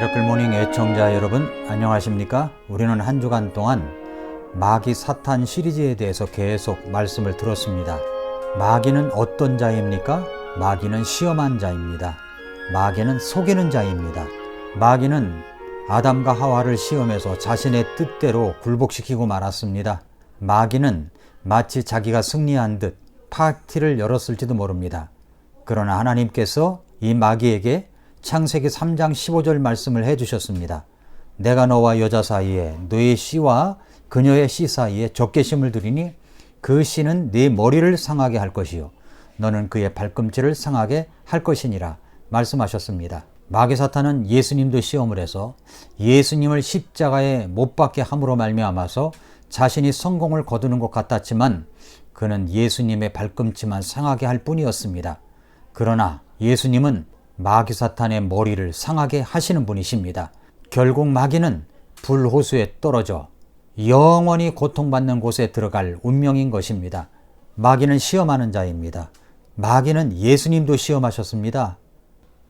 미라클 모닝 애청자 여러분 안녕하십니까? 우리는 한 주간 동안 마귀 사탄 시리즈에 대해서 계속 말씀을 들었습니다. 마귀는 어떤 자입니까? 마귀는 시험한 자입니다. 마귀는 속이는 자입니다. 마귀는 아담과 하와를 시험해서 자신의 뜻대로 굴복시키고 말았습니다. 마귀는 마치 자기가 승리한 듯 파티를 열었을지도 모릅니다. 그러나 하나님께서 이 마귀에게 창세기 3장 15절 말씀을 해 주셨습니다. 내가 너와 여자 사이에 너의 씨와 그녀의 씨 사이에 적개심을 두리니 그 씨는 네 머리를 상하게 할 것이요 너는 그의 발꿈치를 상하게 할 것이니라 말씀하셨습니다. 마귀 사탄은 예수님도 시험을 해서 예수님을 십자가에 못 박게 함으로 말미암아서 자신이 성공을 거두는 것 같았지만 그는 예수님의 발꿈치만 상하게 할 뿐이었습니다. 그러나 예수님은 마귀 사탄의 머리를 상하게 하시는 분이십니다. 결국 마귀는 불호수에 떨어져 영원히 고통받는 곳에 들어갈 운명인 것입니다. 마귀는 시험하는 자입니다. 마귀는 예수님도 시험하셨습니다.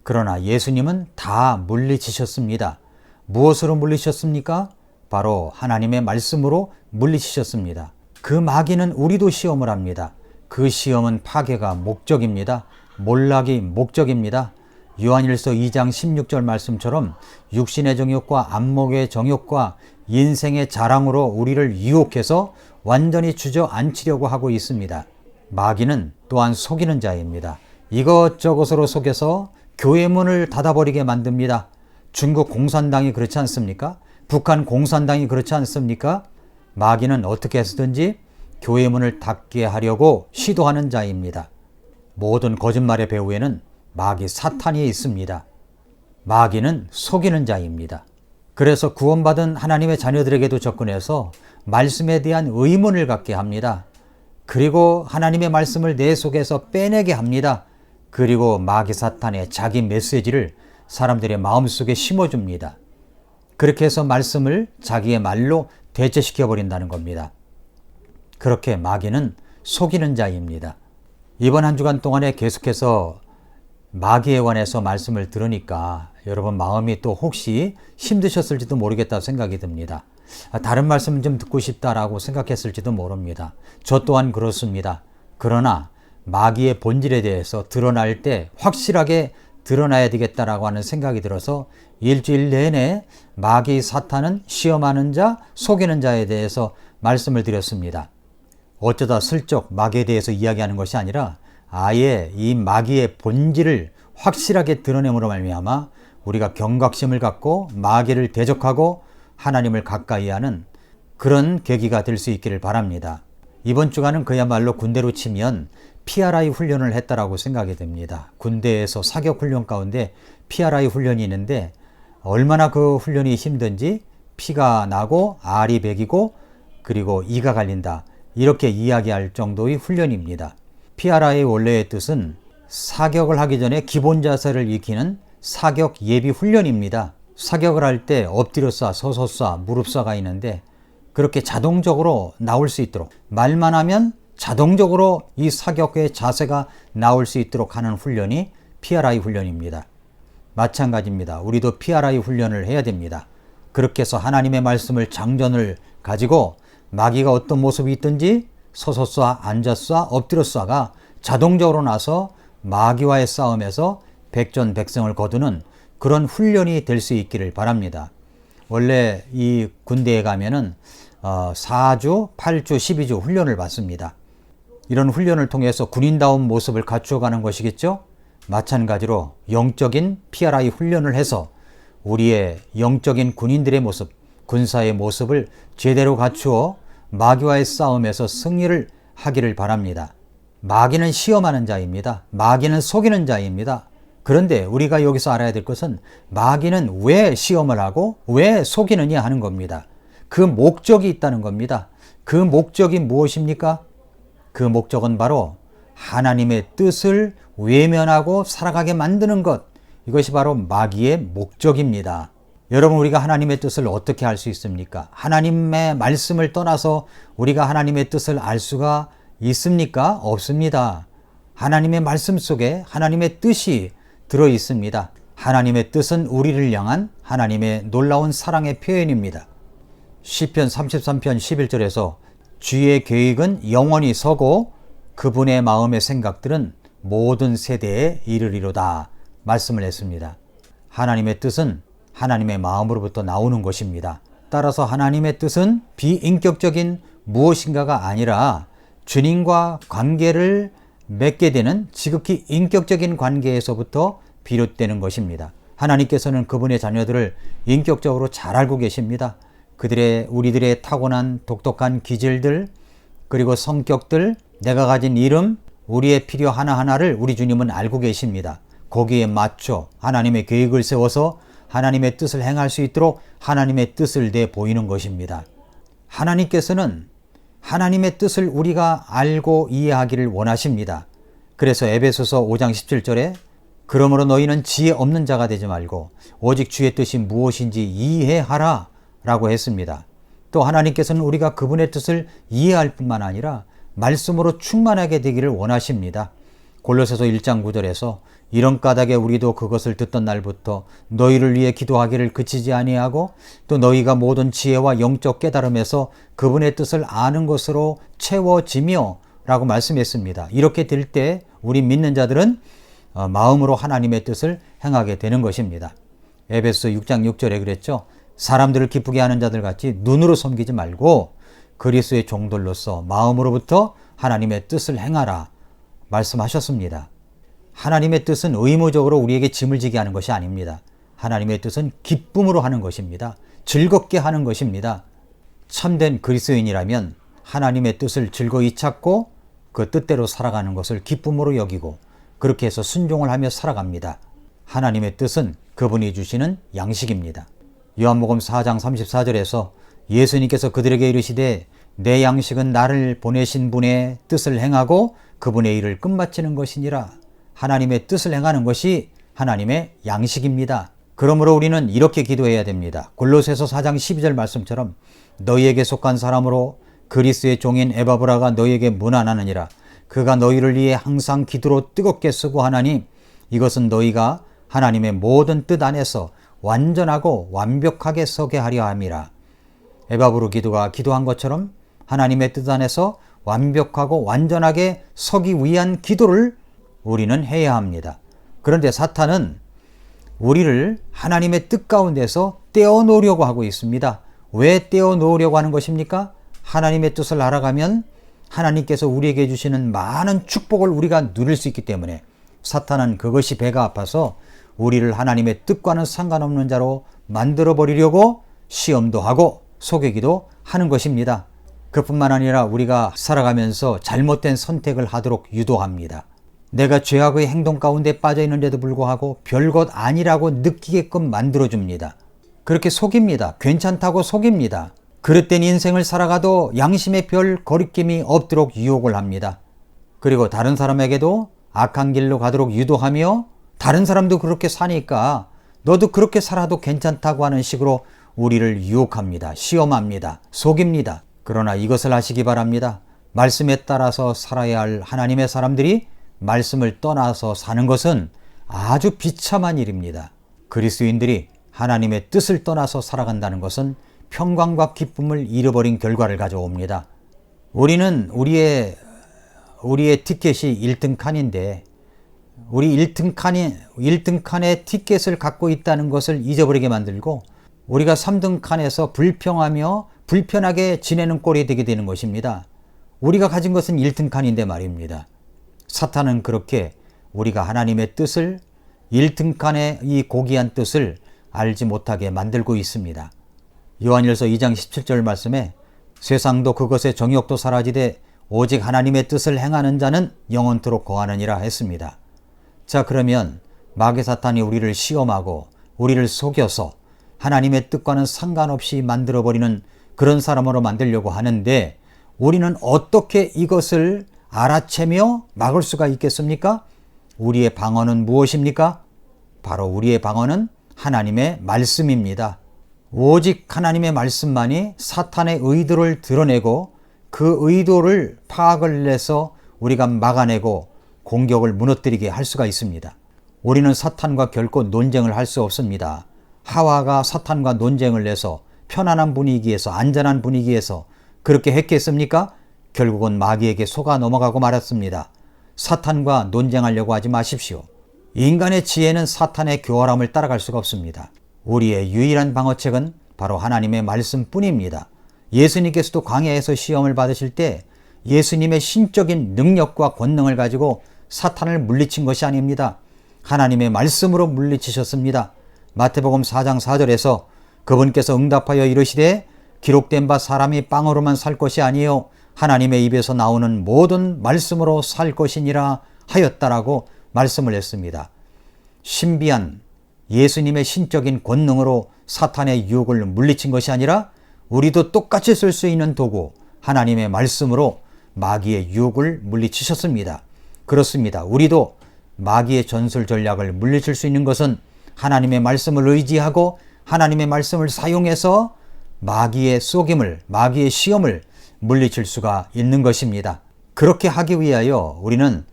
그러나 예수님은 다 물리치셨습니다. 무엇으로 물리셨습니까? 바로 하나님의 말씀으로 물리치셨습니다. 그 마귀는 우리도 시험을 합니다. 그 시험은 파괴가 목적입니다. 몰락이 목적입니다. 요한일서 2장 16절 말씀처럼 육신의 정욕과 안목의 정욕과 인생의 자랑으로 우리를 유혹해서 완전히 주저앉히려고 하고 있습니다. 마귀는 또한 속이는 자입니다. 이것저것으로 속여서 교회 문을 닫아버리게 만듭니다. 중국 공산당이 그렇지 않습니까? 북한 공산당이 그렇지 않습니까? 마귀는 어떻게 해서든지 교회 문을 닫게 하려고 시도하는 자입니다. 모든 거짓말의 배후에는 마귀 사탄이 있습니다. 마귀는 속이는 자입니다. 그래서 구원받은 하나님의 자녀들에게도 접근해서 말씀에 대한 의문을 갖게 합니다. 그리고 하나님의 말씀을 내 속에서 빼내게 합니다. 그리고 마귀 사탄의 자기 메시지를 사람들의 마음속에 심어줍니다. 그렇게 해서 말씀을 자기의 말로 대체시켜 버린다는 겁니다. 그렇게 마귀는 속이는 자입니다. 이번 한 주간 동안에 계속해서 마귀에 관해서 말씀을 들으니까 여러분 마음이 또 혹시 힘드셨을지도 모르겠다 생각이 듭니다. 다른 말씀 좀 듣고 싶다라고 생각했을지도 모릅니다. 저 또한 그렇습니다. 그러나 마귀의 본질에 대해서 드러날 때 확실하게 드러나야 되겠다라고 하는 생각이 들어서 일주일 내내 마귀 사탄은 시험하는 자, 속이는 자에 대해서 말씀을 드렸습니다. 어쩌다 슬쩍 마귀에 대해서 이야기하는 것이 아니라 아예 이 마귀의 본질을 확실하게 드러냄으로 말미암아 우리가 경각심을 갖고 마귀를 대적하고 하나님을 가까이 하는 그런 계기가 될 수 있기를 바랍니다. 이번 주간은 그야말로 군대로 치면 PRI 훈련을 했다라고 생각이 됩니다. 군대에서 사격 훈련 가운데 PRI 훈련이 있는데 얼마나 그 훈련이 힘든지 피가 나고 알이 배기고 그리고 이가 갈린다. 이렇게 이야기할 정도의 훈련입니다. PRI의 원래의 뜻은 사격을 하기 전에 기본 자세를 익히는 사격 예비 훈련입니다. 사격을 할 때 엎드려 쏴, 서서 쏴, 무릎 쏴가 있는데 그렇게 자동적으로 나올 수 있도록 말만 하면 자동적으로 이 사격의 자세가 나올 수 있도록 하는 훈련이 PRI 훈련입니다. 마찬가지입니다. 우리도 PRI 훈련을 해야 됩니다. 그렇게 해서 하나님의 말씀을 장전을 가지고 마귀가 어떤 모습이 있든지 서서 쏴, 앉아 쏴, 엎드려 쏴가 자동적으로 나서 마귀와의 싸움에서 백전백승을 거두는 그런 훈련이 될 수 있기를 바랍니다. 원래 이 군대에 가면은 어 4주, 8주, 12주 훈련을 받습니다. 이런 훈련을 통해서 군인다운 모습을 갖추어가는 것이겠죠? 마찬가지로 영적인 PRI 훈련을 해서 우리의 영적인 군인들의 모습, 군사의 모습을 제대로 갖추어 마귀와의 싸움에서 승리를 하기를 바랍니다. 마귀는 시험하는 자입니다. 마귀는 속이는 자입니다. 그런데 우리가 여기서 알아야 될 것은 마귀는 왜 시험을 하고 왜 속이느냐 하는 겁니다. 그 목적이 있다는 겁니다. 그 목적이 무엇입니까? 그 목적은 바로 하나님의 뜻을 외면하고 살아가게 만드는 것. 이것이 바로 마귀의 목적입니다. 여러분, 우리가 하나님의 뜻을 어떻게 알 수 있습니까? 하나님의 말씀을 떠나서 우리가 하나님의 뜻을 알 수가 있습니까? 없습니다. 하나님의 말씀 속에 하나님의 뜻이 들어 있습니다. 하나님의 뜻은 우리를 향한 하나님의 놀라운 사랑의 표현입니다. 시편 33편 11절에서 주의 계획은 영원히 서고 그분의 마음의 생각들은 모든 세대에 이르리로다 말씀을 했습니다. 하나님의 뜻은 하나님의 마음으로부터 나오는 것입니다. 따라서 하나님의 뜻은 비인격적인 무엇인가가 아니라 주님과 관계를 맺게 되는 지극히 인격적인 관계에서부터 비롯되는 것입니다. 하나님께서는 그분의 자녀들을 인격적으로 잘 알고 계십니다. 그들의 우리들의 타고난 독특한 기질들 그리고 성격들 내가 가진 이름 우리의 필요 하나하나를 우리 주님은 알고 계십니다. 거기에 맞춰 하나님의 계획을 세워서 하나님의 뜻을 행할 수 있도록 하나님의 뜻을 내 보이는 것입니다. 하나님께서는 하나님의 뜻을 우리가 알고 이해하기를 원하십니다. 그래서 에베소서 5장 17절에 그러므로 너희는 지혜 없는 자가 되지 말고 오직 주의 뜻이 무엇인지 이해하라 라고 했습니다. 또 하나님께서는 우리가 그분의 뜻을 이해할 뿐만 아니라 말씀으로 충만하게 되기를 원하십니다. 골로새서 1장 9절에서 이런 까닭에 우리도 그것을 듣던 날부터 너희를 위해 기도하기를 그치지 아니하고 또 너희가 모든 지혜와 영적 깨달음에서 그분의 뜻을 아는 것으로 채워지며 라고 말씀했습니다. 이렇게 될 때 우리 믿는 자들은 어, 마음으로 하나님의 뜻을 행하게 되는 것입니다. 에베소 6장 6절에 그랬죠. 사람들을 기쁘게 하는 자들 같이 눈으로 섬기지 말고 그리스의 종들로서 마음으로부터 하나님의 뜻을 행하라 말씀하셨습니다. 하나님의 뜻은 의무적으로 우리에게 짐을 지게 하는 것이 아닙니다. 하나님의 뜻은 기쁨으로 하는 것입니다. 즐겁게 하는 것입니다. 참된 그리스도인이라면 하나님의 뜻을 즐거이 찾고 그 뜻대로 살아가는 것을 기쁨으로 여기고 그렇게 해서 순종을 하며 살아갑니다. 하나님의 뜻은 그분이 주시는 양식입니다. 요한복음 4장 34절에서 예수님께서 그들에게 이르시되 내 양식은 나를 보내신 분의 뜻을 행하고 그분의 일을 끝마치는 것이니라. 하나님의 뜻을 행하는 것이 하나님의 양식입니다. 그러므로 우리는 이렇게 기도해야 됩니다. 골로새서 4장 12절 말씀처럼 너희에게 속한 사람으로 그리스의 종인 에바브라가 너희에게 문안하느니라. 그가 너희를 위해 항상 기도로 뜨겁게 쓰고 하나니 이것은 너희가 하나님의 모든 뜻 안에서 완전하고 완벽하게 서게 하려 함이라. 에바브로 기도가 기도한 것처럼 하나님의 뜻 안에서 완벽하고 완전하게 서기 위한 기도를 우리는 해야 합니다. 그런데 사탄은 우리를 하나님의 뜻 가운데서 떼어 놓으려고 하고 있습니다. 왜 떼어 놓으려고 하는 것입니까? 하나님의 뜻을 알아가면 하나님께서 우리에게 주시는 많은 축복을 우리가 누릴 수 있기 때문에 사탄은 그것이 배가 아파서 우리를 하나님의 뜻과는 상관없는 자로 만들어 버리려고 시험도 하고 속이기도 하는 것입니다. 그뿐만 아니라 우리가 살아가면서 잘못된 선택을 하도록 유도합니다. 내가 죄악의 행동 가운데 빠져 있는데도 불구하고 별것 아니라고 느끼게끔 만들어줍니다. 그렇게 속입니다. 괜찮다고 속입니다. 그릇된 인생을 살아가도 양심의 별 거리낌이 없도록 유혹을 합니다. 그리고 다른 사람에게도 악한 길로 가도록 유도하며 다른 사람도 그렇게 사니까 너도 그렇게 살아도 괜찮다고 하는 식으로 우리를 유혹합니다. 시험합니다. 속입니다. 그러나 이것을 아시기 바랍니다. 말씀에 따라서 살아야 할 하나님의 사람들이 말씀을 떠나서 사는 것은 아주 비참한 일입니다. 그리스도인들이 하나님의 뜻을 떠나서 살아간다는 것은 평강과 기쁨을 잃어버린 결과를 가져옵니다. 우리는 우리의 우리의 티켓이 1등 칸인데 우리 1등 칸이 1등 칸의 티켓을 갖고 있다는 것을 잊어버리게 만들고 우리가 3등 칸에서 불평하며 불편하게 지내는 꼴이 되게 되는 것입니다. 우리가 가진 것은 1등 칸인데 말입니다. 사탄은 그렇게 우리가 하나님의 뜻을 1등 칸의 이 고귀한 뜻을 알지 못하게 만들고 있습니다. 요한일서 2장 17절 말씀에 세상도 그것의 정욕도 사라지되 오직 하나님의 뜻을 행하는 자는 영원토록 거하느니라 했습니다. 자, 그러면 마귀 사탄이 우리를 시험하고 우리를 속여서 하나님의 뜻과는 상관없이 만들어 버리는 그런 사람으로 만들려고 하는데 우리는 어떻게 이것을 알아채며 막을 수가 있겠습니까? 우리의 방어는 무엇입니까? 바로 우리의 방어는 하나님의 말씀입니다. 오직 하나님의 말씀만이 사탄의 의도를 드러내고 그 의도를 파악을 내서 우리가 막아내고 공격을 무너뜨리게 할 수가 있습니다. 우리는 사탄과 결코 논쟁을 할 수 없습니다. 하와가 사탄과 논쟁을 내서 편안한 분위기에서 안전한 분위기에서 그렇게 했겠습니까? 결국은 마귀에게 속아 넘어가고 말았습니다. 사탄과 논쟁하려고 하지 마십시오. 인간의 지혜는 사탄의 교활함을 따라갈 수가 없습니다. 우리의 유일한 방어책은 바로 하나님의 말씀뿐입니다. 예수님께서도 광야에서 시험을 받으실 때 예수님의 신적인 능력과 권능을 가지고 사탄을 물리친 것이 아닙니다. 하나님의 말씀으로 물리치셨습니다. 마태복음 4장 4절에서 그분께서 응답하여 이르시되 기록된 바 사람이 빵으로만 살 것이 아니요 하나님의 입에서 나오는 모든 말씀으로 살 것이니라 하였다라고 말씀을 했습니다. 신비한 예수님의 신적인 권능으로 사탄의 유혹을 물리친 것이 아니라 우리도 똑같이 쓸 수 있는 도구 하나님의 말씀으로 마귀의 유혹을 물리치셨습니다. 그렇습니다. 우리도 마귀의 전술 전략을 물리칠 수 있는 것은 하나님의 말씀을 의지하고 하나님의 말씀을 사용해서 마귀의 속임을, 마귀의 시험을 물리칠 수가 있는 것입니다. 그렇게 하기 위하여 우리는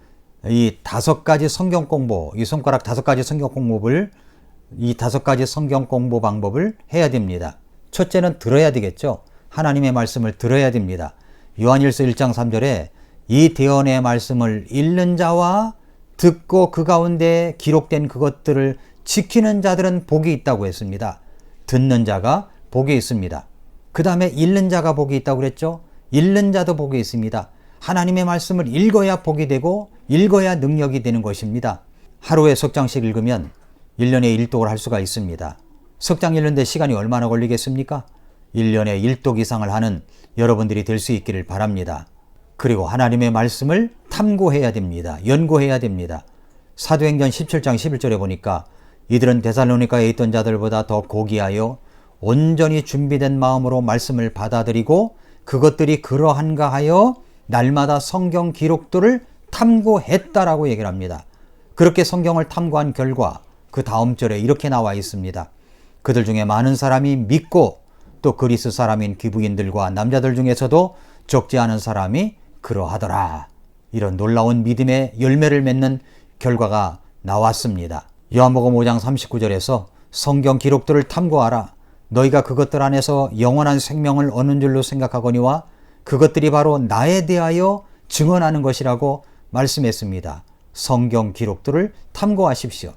이 다섯 가지 성경 공부, 이 손가락 다섯 가지 성경 공부를 이 다섯 가지 성경 공부 방법을 해야 됩니다. 첫째는 들어야 되겠죠. 하나님의 말씀을 들어야 됩니다. 요한일서 1장 3절에 이 대언의 말씀을 읽는 자와 듣고 그 가운데 기록된 그것들을 지키는 자들은 복이 있다고 했습니다. 듣는 자가 복이 있습니다. 그 다음에 읽는 자가 복이 있다고 그랬죠. 읽는 자도 복이 있습니다. 하나님의 말씀을 읽어야 복이 되고 읽어야 능력이 되는 것입니다. 하루에 석 장씩 읽으면 1년에 1독을 할 수가 있습니다. 석 장 읽는데 시간이 얼마나 걸리겠습니까? 1년에 1독 이상을 하는 여러분들이 될 수 있기를 바랍니다. 그리고 하나님의 말씀을 탐구해야 됩니다. 연구해야 됩니다. 사도행전 17장 11절에 보니까 이들은 데살로니카에 있던 자들보다 더 고귀하여 온전히 준비된 마음으로 말씀을 받아들이고 그것들이 그러한가 하여 날마다 성경 기록들을 탐구했다라고 얘기를 합니다. 그렇게 성경을 탐구한 결과 그 다음 절에 이렇게 나와 있습니다. 그들 중에 많은 사람이 믿고 또 그리스 사람인 기부인들과 남자들 중에서도 적지 않은 사람이 그러하더라. 이런 놀라운 믿음의 열매를 맺는 결과가 나왔습니다. 요한복음 5장 39절에서 성경 기록들을 탐구하라. 너희가 그것들 안에서 영원한 생명을 얻는 줄로 생각하거니와 그것들이 바로 나에 대하여 증언하는 것이라고 말씀했습니다. 성경 기록들을 탐구하십시오.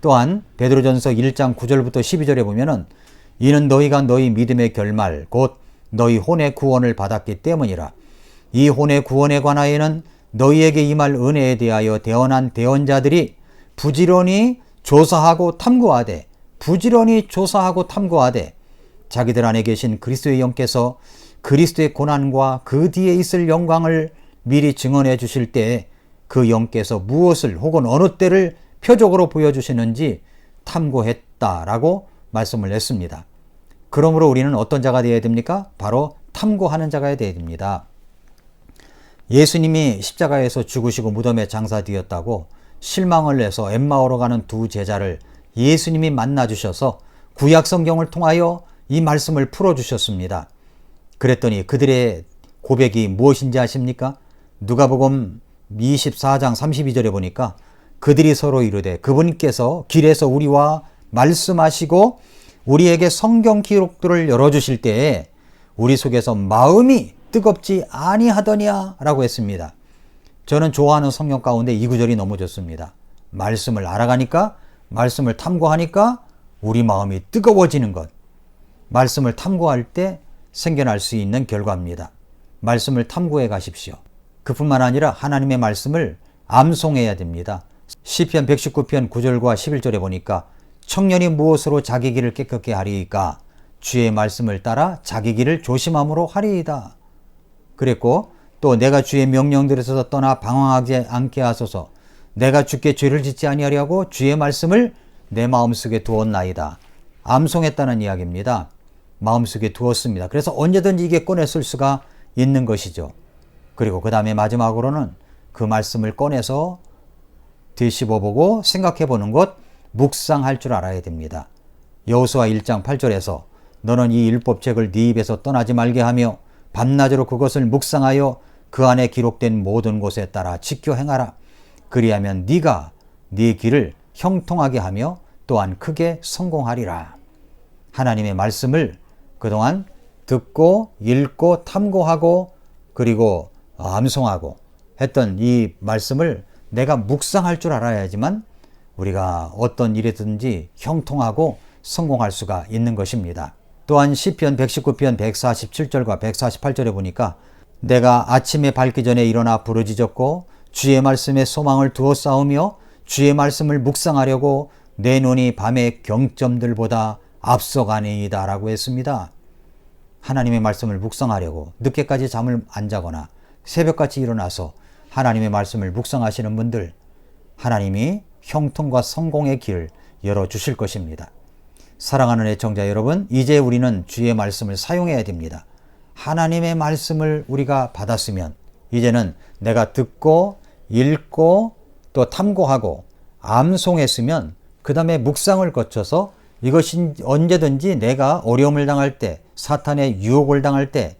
또한 베드로전서 1장 9절부터 12절에 보면은 이는 너희가 너희 믿음의 결말 곧 너희 혼의 구원을 받았기 때문이라. 이 혼의 구원에 관하여는 너희에게 임할 은혜에 대하여 대언한 대언자들이 부지런히 조사하고 탐구하되 부지런히 조사하고 탐구하되 자기들 안에 계신 그리스도의 영께서 그리스도의 고난과 그 뒤에 있을 영광을 미리 증언해 주실 때그 영께서 무엇을 혹은 어느 때를 표적으로 보여주시는지 탐구했다라고 말씀을 했습니다. 그러므로 우리는 어떤 자가 되어야 됩니까? 바로 탐구하는 자가 되어야 됩니다. 예수님이 십자가에서 죽으시고 무덤에 장사되었다고 실망을 내서 엠마오로 가는 두 제자를 예수님이 만나 주셔서 구약 성경을 통하여 이 말씀을 풀어 주셨습니다. 그랬더니 그들의 고백이 무엇인지 아십니까? 누가복음 24장 32절에 보니까 그들이 서로 이르되 그분께서 길에서 우리와 말씀하시고 우리에게 성경 기록들을 열어 주실 때에 우리 속에서 마음이 뜨겁지 아니하더냐라고 했습니다. 저는 좋아하는 성경 가운데 이 구절이 너무 좋습니다. 말씀을 알아가니까 말씀을 탐구하니까 우리 마음이 뜨거워지는 것. 말씀을 탐구할 때 생겨날 수 있는 결과입니다. 말씀을 탐구해 가십시오. 그뿐만 아니라 하나님의 말씀을 암송해야 됩니다. 시편 119편 9절과 11절에 보니까 청년이 무엇으로 자기 길을 깨끗게 하리이까 주의 말씀을 따라 자기 길을 조심함으로 하리이다. 그랬고 또 내가 주의 명령들에서 떠나 방황하지 않게 하소서 내가 주께 죄를 짓지 아니하려고 주의 말씀을 내 마음속에 두었나이다. 암송했다는 이야기입니다. 마음속에 두었습니다. 그래서 언제든지 이게 쓸 수가 있는 것이죠. 그리고 그 다음에 마지막으로는 그 말씀을 꺼내서 뒤집어 보고 생각해 보는 것, 묵상할 줄 알아야 됩니다. 여호수아 1장 8절에서 너는 이 율법책을 네 입에서 떠나지 말게 하며 밤낮으로 그것을 묵상하여 그 안에 기록된 모든 곳에 따라 지켜 행하라. 그리하면 네가 네 길을 형통하게 하며 또한 크게 성공하리라. 하나님의 말씀을 그동안 듣고 읽고 탐구하고 그리고 암송하고 했던 이 말씀을 내가 묵상할 줄 알아야지만 우리가 어떤 일이든지 형통하고 성공할 수가 있는 것입니다. 또한 시편 119편 147절과 148절에 보니까 내가 아침에 밝기 전에 일어나 부르짖었고 주의 말씀에 소망을 두어 싸우며 주의 말씀을 묵상하려고 내 눈이 밤의 경점들보다 앞서가니이다 라고 했습니다. 하나님의 말씀을 묵상하려고 늦게까지 잠을 안 자거나 새벽같이 일어나서 하나님의 말씀을 묵상하시는 분들 하나님이 형통과 성공의 길을 열어 주실 것입니다. 사랑하는 애청자 여러분, 이제 우리는 주의 말씀을 사용해야 됩니다. 하나님의 말씀을 우리가 받았으면 이제는 내가 듣고 읽고 또 탐구하고 암송했으면 그 다음에 묵상을 거쳐서 이것이 언제든지 내가 어려움을 당할 때, 사탄의 유혹을 당할 때,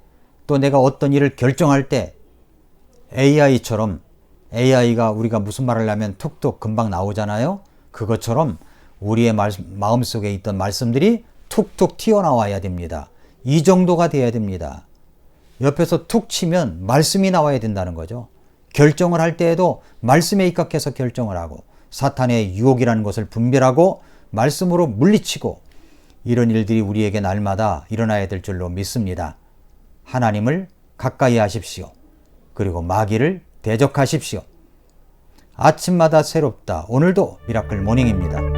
또 내가 어떤 일을 결정할 때 AI처럼 AI가 우리가 무슨 말을 하면 툭툭 금방 나오잖아요. 그것처럼 우리의 말, 마음 속에 있던 말씀들이 툭툭 튀어나와야 됩니다. 이 정도가 돼야 됩니다. 옆에서 툭 치면 말씀이 나와야 된다는 거죠. 결정을 할 때에도 말씀에 입각해서 결정을 하고 사탄의 유혹이라는 것을 분별하고 말씀으로 물리치고 이런 일들이 우리에게 날마다 일어나야 될 줄로 믿습니다. 하나님을 가까이 하십시오. 그리고 마귀를 대적하십시오. 아침마다 새롭다. 오늘도 미라클 모닝입니다.